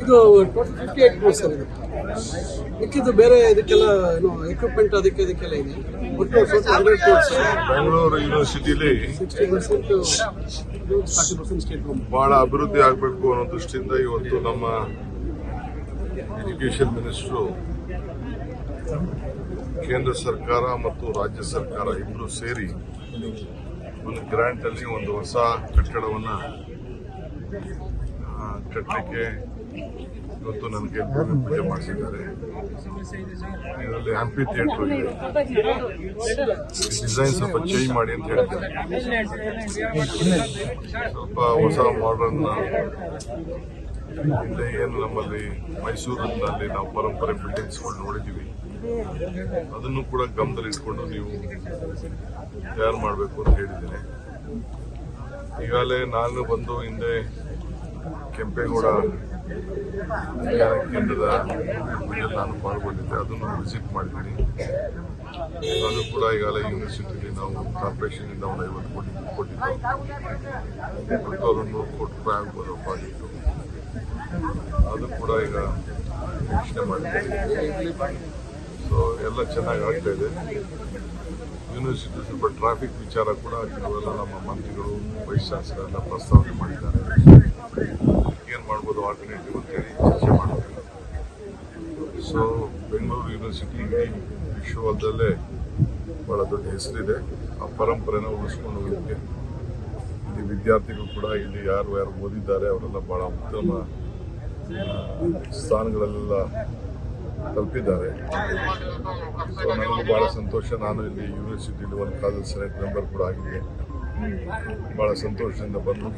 ಇದು total fifty eight crores sir ಇದು. ಮಿಕ್ಕಿದ್ದು ಬೇರೆ ಇದಕ್ಕೆಲ್ಲ ಏನು ಎಕ್ವಿಪ್ಮೆಂಟ್ ಅದಕ್ಕೆ ಇದಕ್ಕೆಲ್ಲ ಇದೆ. ಒಟ್ಟು hundred crores Bengaluru ಯೂನಿವರ್ಸಿಟಿಲಿ sixty percent forty percent state ಬಹಳ ಅಭಿವೃದ್ಧಿ ಆಗಬೇಕು ಅನ್ನೋ ದೃಷ್ಟಿಯಿಂದ ಇವತ್ತು ನಮ್ಮ ಎಜುಕೇಶನ್ ಮಿನಿಸ್ಟ್ರು ಕೇಂದ್ರ ಸರ್ಕಾರ ಮತ್ತು ರಾಜ್ಯ ಸರ್ಕಾರ ಇಬ್ಬರು ಸೇರಿ ಒಂದು ಗ್ರಾಂಟ್ ಅಲ್ಲಿ ಒಂದು ಹೊಸ ಕಟ್ಟಡವನ್ನ ಕಟ್ಟಲಿಕ್ಕೆ ಇವತ್ತು ನನಗೆ ಪೂಜೆ ಮಾಡಿಸಿದ್ದಾರೆ. ಇದರಲ್ಲಿ ಆಂಪಿ ಥಿಯೇಟರ್ ಇದೆ. ಡಿಸೈನ್ ಸ್ವಲ್ಪ ಚೇಂಜ್ ಮಾಡಿ ಅಂತ ಹೇಳ್ತಾರೆ. ಸ್ವಲ್ಪ ಹೊಸ ಮಾಡರ್ನ್ ಹಿಂದೆ ಏನು ನಮ್ಮಲ್ಲಿ ಮೈಸೂರಿನಲ್ಲಿ ನಾವು ಪರಂಪರೆ ಬಿಲ್ಡಿಂಗ್ಸ್ಗಳು ನೋಡಿದ್ದೀವಿ. ಅದನ್ನು ಕೂಡ ಗಮನದಲ್ಲಿ ಇಟ್ಕೊಂಡು ನೀವು ತಯಾರು ಮಾಡಬೇಕು ಅಂತ ಹೇಳಿದ್ದೇನೆ. ಈಗಾಗಲೇ ನಾನು ಬಂದು ಹಿಂದೆ ಕೆಂಪೇಗೌಡ ಕೇಂದ್ರದ ಪೂಜೆಯಲ್ಲಿ ನಾನು ಪಾಲ್ಗೊಂಡಿದ್ದೆ, ಅದನ್ನು ವಿಸಿಟ್ ಮಾಡಿದ್ದೀನಿ. ಅದು ಕೂಡ ಈಗಾಗಲೇ ಯೂನಿವರ್ಸಿಟಿಲಿ ನಾವು ಕಾರ್ಪೊರೇಷನ್ ಇಂದ ಒಂದು ಐವತ್ತು ಕೋಟಿ ಕೊಟ್ಟಿದ್ದು. ಒಟ್ಟು ಅವರು ನೂರು ಕೋಟಿ ರೂಪಾಯಿ ಆಗ್ಬೋದಪ್ಪ ಆಗಿತ್ತು. ಅದು ಕೂಡ ಈಗ ಯೋಚನೆ ಮಾಡಿದ್ದೀವಿ ಸೊ ಎಲ್ಲ ಚೆನ್ನಾಗಿ ಆಗ್ತಾ ಇದೆ. ಯೂನಿವರ್ಸಿಟಿ ಸ್ವಲ್ಪ ಟ್ರಾಫಿಕ್ ವಿಚಾರ ಕೂಡ ಕೆಲವೆಲ್ಲ ನಮ್ಮ ಮಂತ್ರಿಗಳು ವೈಸ್ ಎಲ್ಲ ಪ್ರಸ್ತಾವನೆ ಮಾಡಿದ್ದಾರೆ. ಏನು ಮಾಡ್ಬೋದು ಆಲ್ಟರ್ನೇಟಿವ್ ಅಂತೇಳಿ ಚರ್ಚೆ ಮಾಡಬೇಕು. ಸೊ ಬೆಂಗಳೂರು ಯೂನಿವರ್ಸಿಟಿ ಇಡೀ ವಿಶ್ವದಲ್ಲೇ ಬಹಳ ದೊಡ್ಡ ಹೆಸರಿದೆ. ಆ ಪರಂಪರೆನ ಉಳಿಸ್ಕೊಂಡು ಹೋಗಲಿಕ್ಕೆ ಇಲ್ಲಿ ವಿದ್ಯಾರ್ಥಿಗಳು ಕೂಡ ಇಲ್ಲಿ ಯಾರು ಯಾರು ಓದಿದ್ದಾರೆ, ಅವರೆಲ್ಲ ಬಹಳ ಉತ್ತಮ ಸ್ಥಾನಗಳಲ್ಲೆಲ್ಲ ತಲುಪಿದ್ದಾರೆ. ಸೊ ನನಗೂ ಬಹಳ ಸಂತೋಷ. ನಾನು ಇಲ್ಲಿ ಯೂನಿವರ್ಸಿಟಿಯಲ್ಲಿ ಒಂದು ಕಾಲೇಜ್ ಸೆಲೆಕ್ಟ್ ಮೆಂಬರ್ ಕೂಡ ಆಗಿದೆ ಬಹಳ ಸಂತೋಷದಿಂದ ಬಂದು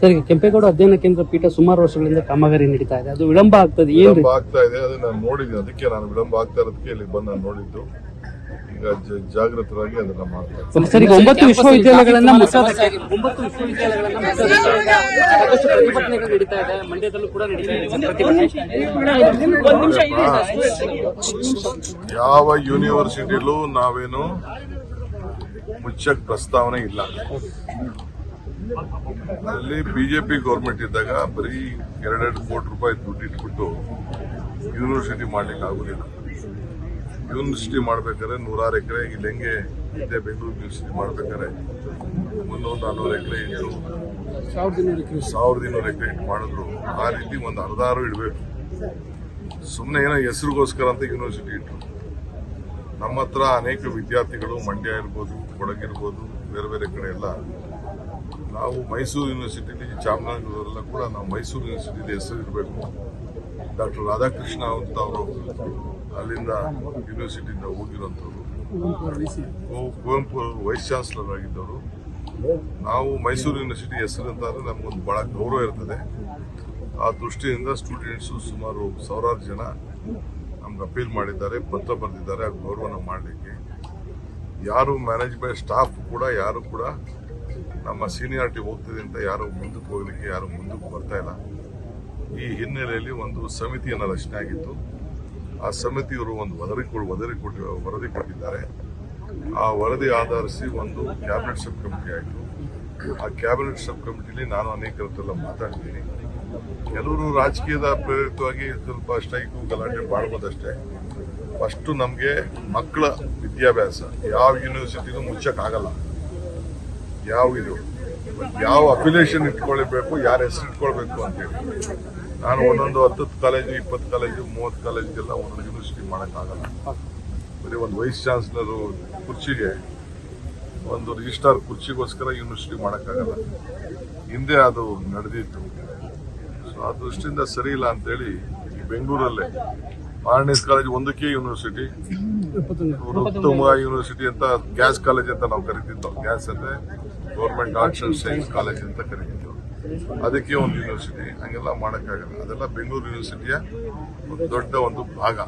ಸರ್ ಈಗ ಕೆಂಪೇಗೌಡ ಅಧ್ಯಯನ ಕೇಂದ್ರ ಪೀಠ ಸುಮಾರು ವರ್ಷಗಳಿಂದ ಕಾಮಗಾರಿ ನಡೀತಾ ಇದೆ. ಅದು ವಿಳಂಬ ಆಗ್ತದೆ ವಿಳಂಬ ಆಗ್ತಾ ಇದೆ ಅದು ನಾನು ನೋಡಿದ್ದೀನಿ. ಅದಕ್ಕೆ ನಾನು ವಿಳಂಬ ಆಗ್ತಾ ಇರೋದಕ್ಕೆ ಇಲ್ಲಿ ಬಂದು ನಾನು ನೋಡಿದ್ದು. ಈಗ ಜಾಗೃತರಾಗಿ ಅದನ್ನ ಮಾಡ್ತಾರೆ. ಸರ್ ಈಗ ಒಂಬತ್ತು ವಿಶ್ವವಿದ್ಯಾಲಯಗಳನ್ನ ಒಂಬತ್ತು ವಿಶ್ವವಿದ್ಯಾಲಯಗಳನ್ನ ಮುಚ್ಚೋದಕ್ಕೆ ಸಾಕಷ್ಟು ಪ್ರತಿಭಟನೆಗಳು ನಡೀತಾ ಇದೆ. ಮಂಡ್ಯದಲ್ಲೂ ಕೂಡ ನಡೀತಾ ಯಾವ ಯೂನಿವರ್ಸಿಟಿಲೂ ನಾವೇನು ಮುಚ್ಚಕ್ ಪ್ರಸ್ತಾವನೆ ಇಲ್ಲ. ಅಲ್ಲಿ ಬಿಜೆಪಿ ಗೌರ್ಮೆಂಟ್ ಇದ್ದಾಗ ಬರೀ ಎರಡೆರಡು ಕೋಟಿ ರೂಪಾಯಿ ದುಡ್ಡು ಇಟ್ಬಿಟ್ಟು ಯೂನಿವರ್ಸಿಟಿ ಮಾಡ್ಲಿಕ್ಕೆ ಆಗುದಿಲ್ಲ. ಯೂನಿವರ್ಸಿಟಿ ಮಾಡ್ಬೇಕಾದ್ರೆ ನೂರಾರು ಎಕರೆ ಇಲ್ಲಿ ಹೆಂಗೆ ಇದೆ ಬೆಂಗಳೂರು ಯೂನಿವರ್ಸಿಟಿ ಮಾಡ್ಬೇಕಾದ್ರೆ ಮುನ್ನೂರು ನಾನ್ನೂರು ಎಕರೆ ಇಟ್ಟು ಸಾವಿರದ ಇನ್ನೂರು ಎಕರೆ. ಸಾವಿರದ ಇನ್ನೂರು ಎಕರೆ ಇಟ್ಟು ಮಾಡಿದ್ರು. ಆ ರೀತಿ ಒಂದು ಅರ್ಧಾರು ಇಡಬೇಕು. ಸುಮ್ಮನೆ ಏನೋ ಹೆಸರಿಗೋಸ್ಕರ ಅಂತ ಯೂನಿವರ್ಸಿಟಿ ಇಟ್ಟರು ನಮ್ಮ ಹತ್ರ ಅನೇಕ ವಿದ್ಯಾರ್ಥಿಗಳು ಮಂಡ್ಯ ಇರ್ಬೋದು ಕೊಡಗಿರ್ಬೋದು ಬೇರೆ ಬೇರೆ ಕಡೆ ಎಲ್ಲ. ನಾವು ಮೈಸೂರು ಯೂನಿವರ್ಸಿಟಿಲಿ ಚಾಮರಾಜನಗರಲ್ಲ ಕೂಡ ನಾವು ಮೈಸೂರು ಯೂನಿವರ್ಸಿಟಿಲಿ ಹೆಸರು ಇರಬೇಕು ಡಾಕ್ಟರ್ ರಾಧಾಕೃಷ್ಣ ಅಂತ ಅವರು ಅಲ್ಲಿಂದ ಯೂನಿವರ್ಸಿಟಿಯಿಂದ ಹೋಗಿರೋಂಥವ್ರು ಕುವೆಂಪು ಅವರು ವೈಸ್ ಚಾನ್ಸಲರ್ ಆಗಿದ್ದವರು. ನಾವು ಮೈಸೂರು ಯೂನಿವರ್ಸಿಟಿ ಹೆಸರು ಅಂತಂದ್ರೆ ನಮಗೊಂದು ಬಹಳ ಗೌರವ ಇರ್ತದೆ. ಆ ದೃಷ್ಟಿಯಿಂದ ಸ್ಟೂಡೆಂಟ್ಸು ಸುಮಾರು ಸಾವಿರಾರು ಜನ ನಮ್ಗೆ ಅಪೀಲ್ ಮಾಡಿದ್ದಾರೆ ಪತ್ರ ಬರೆದಿದ್ದಾರೆ, ಆ ಗೌರವನ ಮಾಡಲಿಕ್ಕೆ. ಯಾರು ಮ್ಯಾನೇಜ್ಮೆಂಟ್ ಸ್ಟಾಫ್ ಕೂಡ, ಯಾರು ಕೂಡ ನಮ್ಮ ಸೀನಿಯಾರಿಟಿ ಹೋಗ್ತಿದೆ ಅಂತ ಯಾರು ಮುಂದಕ್ಕೆ ಹೋಗ್ಲಿಕ್ಕೆ, ಯಾರು ಮುಂದಕ್ಕೆ ಬರ್ತಾ ಇಲ್ಲ. ಈ ಹಿನ್ನೆಲೆಯಲ್ಲಿ ಒಂದು ಸಮಿತಿಯನ್ನು ರಚನೆ ಆಗಿತ್ತು. ಆ ಸಮಿತಿಯವರು ಒಂದು ವರದಿ ವರದಿ ಕೊಟ್ಟಿ ವರದಿ ಕೊಟ್ಟಿದ್ದಾರೆ. ಆ ವರದಿ ಆಧರಿಸಿ ಒಂದು ಕ್ಯಾಬಿನೆಟ್ ಸಬ್ ಕಮಿಟಿ ಆಯಿತು. ಆ ಕ್ಯಾಬಿನೆಟ್ ಸಬ್ ಕಮಿಟಿಲಿ ನಾನು ಅನೇಕ ಹತ್ರ ಮಾತಾಡ್ತೀನಿ. ಕೆಲವರು ರಾಜಕೀಯದ ಪ್ರೇರಿತವಾಗಿ ಸ್ವಲ್ಪ ಸ್ಟ್ರೈಕು, ಗಲಾಟೆ ಮಾಡ್ಬೋದಷ್ಟೇ. ಫಸ್ಟು ನಮಗೆ ಮಕ್ಕಳ ವಿದ್ಯಾಭ್ಯಾಸ. ಯಾವ ಯೂನಿವರ್ಸಿಟಿಗೂ ಮುಚ್ಚಕ್ಕಾಗಲ್ಲ. ಯಾವ ಇದು? ಯಾವ ಅಫಿಲೇಷನ್ ಇಟ್ಕೊಳ್ಬೇಕು, ಯಾರ ಹೆಸರು ಇಟ್ಕೊಳ್ಬೇಕು ಅಂತೇಳಿ. ನಾನು ಒಂದೊಂದು ಹತ್ತತ್ತು ಕಾಲೇಜು ಇಪ್ಪತ್ತು ಕಾಲೇಜು ಮೂವತ್ತು ಕಾಲೇಜಿಗೆಲ್ಲ ಒಂದೊಂದು ಯೂನಿವರ್ಸಿಟಿ ಮಾಡೋಕ್ಕಾಗಲ್ಲ. ಬರೀ ಒಂದು ವೈಸ್ ಚಾನ್ಸಲರು ಕುರ್ಚಿಗೆ, ಒಂದು ರಿಜಿಸ್ಟ್ರಾರ್ ಕುರ್ಚಿಗೋಸ್ಕರ ಯೂನಿವರ್ಸಿಟಿ ಮಾಡೋಕ್ಕಾಗಲ್ಲ. ಹಿಂದೆ ಅದು ನಡೆದಿತ್ತು. ಸೊ ಆ ದೃಷ್ಟಿಯಿಂದ ಸರಿ ಇಲ್ಲ ಅಂತೇಳಿ ಈ ಬೆಂಗಳೂರಲ್ಲೇ ಆರ್ನೆಸ್ ಕಾಲೇಜ್ ಒಂದಕ್ಕೆ ಯೂನಿವರ್ಸಿಟಿ ಉತ್ತಮ ಯೂನಿವರ್ಸಿಟಿ ಅಂತ ಗ್ಯಾಸ್ ಕಾಲೇಜ್ ಅಂತ ನಾವು ಕರಿತಿದ್ದೋ ಗ್ಯಾಸ್ ಅಂದ್ರೆ government arts and science college ಅಂತ ಕರಿತಿದ್ದೋ. ಅದಕ್ಕೆ ಒಂದು ಯೂನಿವರ್ಸಿಟಿ ಹಂಗೆಲ್ಲ ಮಾಡೋಕ್ಕಾಗಲ್ಲ. ಅದೆಲ್ಲ ಬೆಂಗಳೂರು ಯೂನಿವರ್ಸಿಟಿಯ ಒಂದು ದೊಡ್ಡ ಒಂದು ಭಾಗ.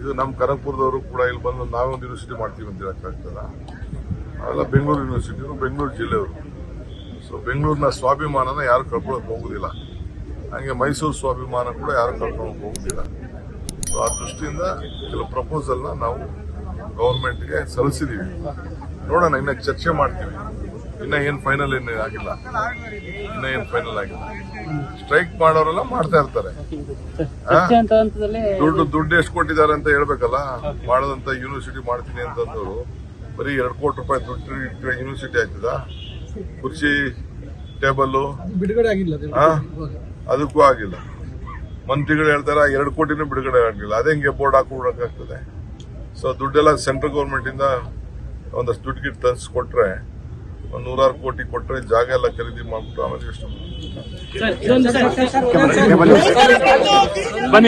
ಇದು ನಮ್ಮ ಕನಕಪುರದವರು ಕೂಡ ಇಲ್ಲಿ ಬಂದು ನಾವೇ ಒಂದು ಯೂನಿವರ್ಸಿಟಿ ಮಾಡ್ತೀವಿ ಅಂತ ಹೇಳೋಕ್ಕಾಗ್ತದ ಅವೆಲ್ಲ ಬೆಂಗಳೂರು ಯೂನಿವರ್ಸಿಟಿಯವರು ಬೆಂಗಳೂರು ಜಿಲ್ಲೆಯವರು. ಸೊ ಬೆಂಗಳೂರಿನ ಸ್ವಾಭಿಮಾನನ ಯಾರು ಕಳ್ಕೊಳ್ಳೋಕೆ ಹೋಗುದಿಲ್ಲ. ಹಂಗೆ ಮೈಸೂರು ಸ್ವಾಭಿಮಾನ ಕೂಡ ಯಾರು ಕಳ್ಕೊಳ್ಳೋಕೆ ಹೋಗುದಿಲ್ಲ. ಸೊ ಆ ದೃಷ್ಟಿಯಿಂದ ಕೆಲವು ಪ್ರಪೋಸಲ್ನ ನಾವು ಗೌರ್ಮೆಂಟ್ಗೆ ಸಲ್ಲಿಸಿದ್ದೀವಿ ನೋಡೋಣ, ಇನ್ನ ಚರ್ಚೆ ಮಾಡ್ತೀವಿ. ಇನ್ನ ಏನ್ ಫೈನಲ್ ಏನು ಆಗಿಲ್ಲ. ಇನ್ನ ಏನ್ ಫೈನಲ್ ಆಗಿಲ್ಲ. ಸ್ಟ್ರೈಕ್ ಮಾಡೋರೆಲ್ಲ ಮಾಡ್ತಾ ಇರ್ತಾರೆ. ದುಡ್ಡು ದುಡ್ಡು ಎಷ್ಟು ಕೊಟ್ಟಿದ್ದಾರೆ ಅಂತ ಹೇಳ್ಬೇಕಲ್ಲ? ಮಾಡೋದಂತ ಯೂನಿವರ್ಸಿಟಿ ಮಾಡ್ತೀನಿ ಅಂತಂದವರು. ಬರೀ ಎರಡು ಕೋಟಿ ರೂಪಾಯಿ ದುಡ್ಡು ಇಟ್ಟು ಯೂನಿವರ್ಸಿಟಿ ಆಯ್ತದ ಕುರ್ಚಿ ಟೇಬಲ್ಲು ಬಿಡುಗಡೆ ಆಗಿಲ್ಲ ಅದು. ಅದಕ್ಕೂ ಆಗಿಲ್ಲ. ಮಂತ್ರಿಗಳು ಹೇಳ್ತಾರೆ ಎರಡು ಕೋಟಿನೂ ಬಿಡುಗಡೆ ಆಗಿಲ್ಲ ಅದೇ ಹಿಂಗೆ ಬೋರ್ಡ್ ಹಾಕೊಂಡಾಗ್ತದೆ ಸೊ ದುಡ್ಡೆಲ್ಲ ಸೆಂಟ್ರಲ್ ಗೌರ್ಮೆಂಟಿಂದ ಒಂದಷ್ಟು ದುಡ್ಡು ಗಿಟ್ಟು ತಂದ್ಸ್ಕೊಟ್ರೆ ನೂರಾರು ಕೋಟಿ ಕೊಟ್ಟರೆ ಜಾಗ ಎಲ್ಲ ಖರೀದಿ ಮಾಡ್ಬಿಟ್ಟು ಆಮೇಲೆ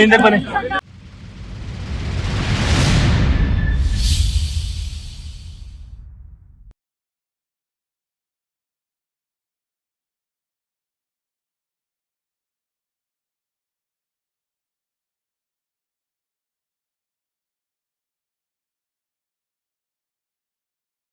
ಹಿಂದೆ ಬನ್ನಿ